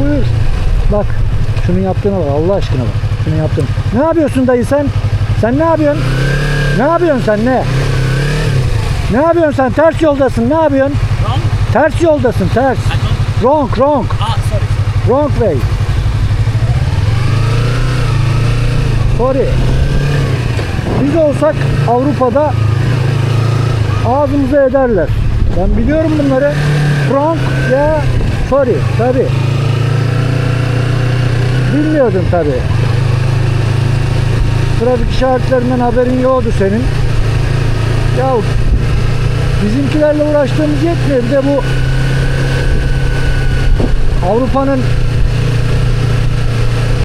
buyur. Bak şunun yaptığına bak Allah aşkına bak. Şunun yaptığını. Ne yapıyorsun dayı sen? Sen ne yapıyorsun? Ne yapıyorsun sen ne? Ne yapıyorsun sen? Ters yoldasın. Ne yapıyorsun? Wrong? Ters yoldasın ters. Wrong wrong. Ah, sorry. Wrong way. Sorry. Biz olsak Avrupa'da ağzımıza ederler. Ben biliyorum bunları. Wrong ya sorry tabi. Bilmiyordun tabi. Trafik işaretlerinden haberin yoktu senin. Ya bizimkilerle uğraştığımız yetmiyor. Bir de bu Avrupa'nın